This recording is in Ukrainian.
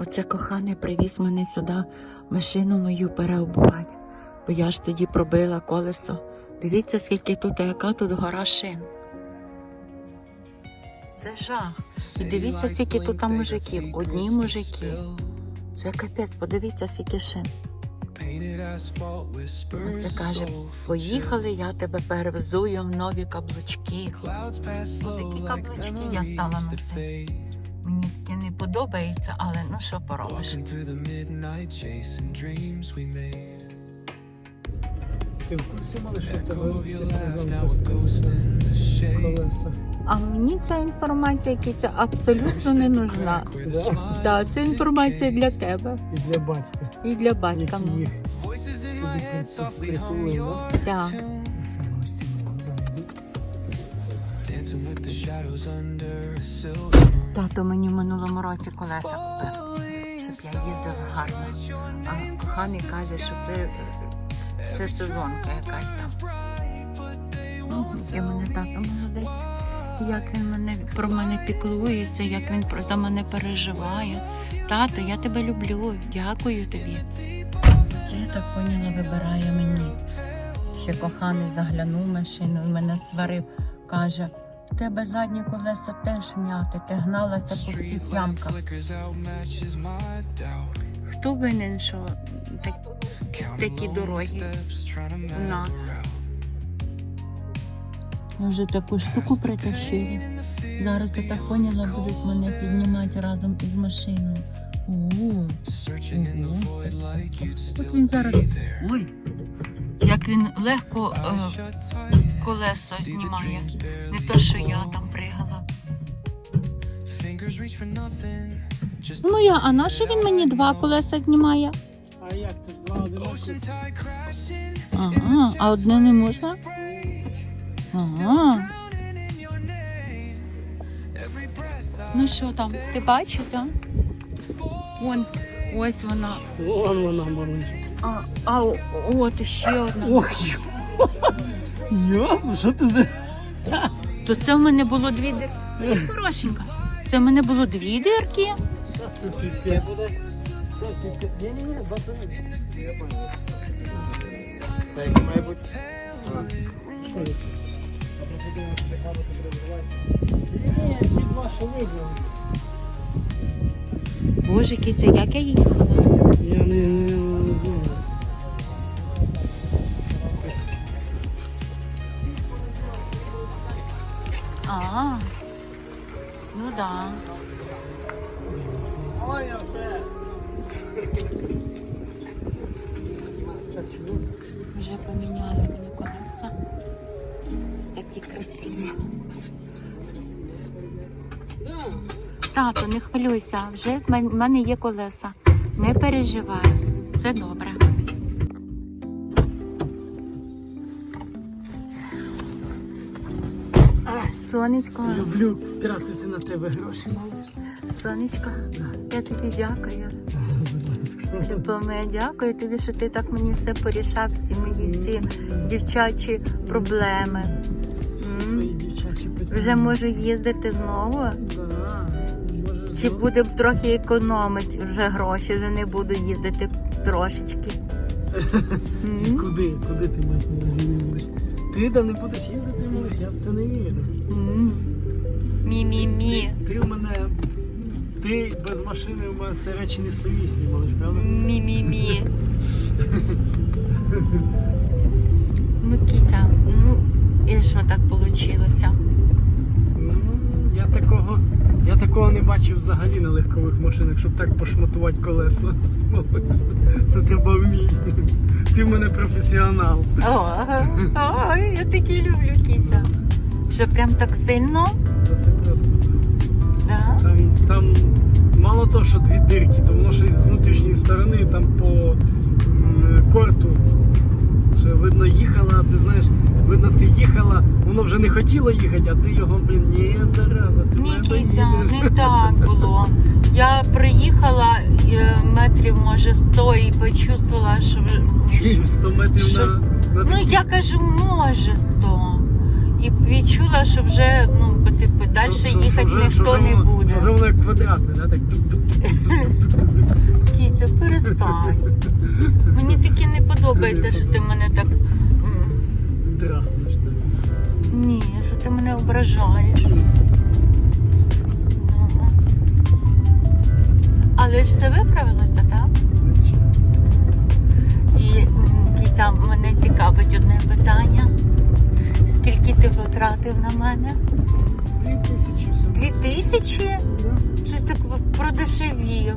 Оце коханий привіз мене сюди машину мою переобувати, бо я ж тоді пробила колесо. Дивіться, скільки тут, а яка тут гора шин. Це жах. І дивіться, скільки тут там мужиків. Одні мужики. Це капець, подивіться, скільки шин. Оце каже, поїхали, я тебе перевзую в нові каблучки. Такі каблучки я стала носити. Мені таке не подобається, але ну що поробиш. Ти в курсі мали, що в тебе всі колеса? А мені ця інформація, Кіця, абсолютно не нужна. Да? Це інформація для тебе І для батька, і для батька. які їх при- притулили. да? Так. Тато мені в минулому році колеса купив, щоб я їздила гарно. А коханий каже, що це, це сезонка якась там. Ну, І мене тато молодець. Як він мене про мене піклується, як він про мене переживає. Тато, я тебе люблю, дякую тобі. Це я так поняла, вибирає мені. Ще коханий заглянув машину і мене сварив. Каже, в тебе задні колеса теж м'яти, ти гналася по всіх ямках. Хто винен, що так, такі дороги у нас? Я вже таку штуку притащила. Зараз я так поняла, будуть мене піднімати разом із машиною. О. От він зараз. Ой, як він легко е, колеса знімає. Не то, що я там пригала. Ну я, а на що він мені два колеса знімає? А як? Ти ж два одинакові. Ага, а одне не можна? Ага. Ну що там, ти бачиш, так? Вон, ось вона. Вон вона, маленька. А, а от ще одна. Ох, йо. Що ти за... То це в мене було дві дирки. Хорошенька. Це в мене було дві дирки. Це піпе буде. Це піпе. Ні-ні-ні. Я понял. Так, має бути. Що це? Ні, ці два. Боже, кіця, як я їхала. Ну да. Вже поміняли мені колеса. Такі красиві. Тато, не хвилюйся, вже в мене є колеса. Не переживай, все добре. Сонечко, Люблю тратити на тебе гроші, сонечко, я тобі дякую. Будь ласка. Дякую тобі, що ти так мені все порішав, всі мої ці дівчачі проблеми. Всі М. твої дівчачі питання. Вже можу їздити знову. Да. Може, Чи знову? буде трохи економити вже гроші, вже не буду їздити трошечки. М? Куди? Куди ти маєш не будеш? Ти да не будеш їздити, малиш, я в це не вірю. Мі-мі-мі. Ти в мене. Ти без машини в мене це речі не сумісні, малиш, правда? Мі-мі-мі. Ну, кіця, ну і що так вийшло? Ну, я такого. Я такого не бачив взагалі на легкових машинах, щоб так пошматувати колеса. Це треба вміти. Ти в мене професіонал. О, я такі люблю кіця. Що прям так сильно? Це просто. Да? Там, там мало того, що дві дирки, то воно ще з внутрішньої сторони, там по корту. Що видно їхала, ти знаєш, видно, ти їхала, воно вже не хотіло їхати, а ти його, блін, ні, зараза, ти Ні, мене кіця, доїдеш. не так було. Я приїхала е, метрів, може, сто і почувствувала, що Чуєш, 100 метрів Що? на, на Ну я кажу, може то. І відчула, що вже ну, типу, далі їхати ніхто не буде. Вже воно як квадратне, да? так. Кітя, перестань. Мені таки не подобається, що ти мене так. Дразниш. так. Ні, що ти мене ображаєш. Але ж все виправилося, так? Звичайно. І Кітя, мене цікавить одне питання. Скільки ти потратив на мене? Дві тисячі. Дві тисячі? Да. Щось так продешевів.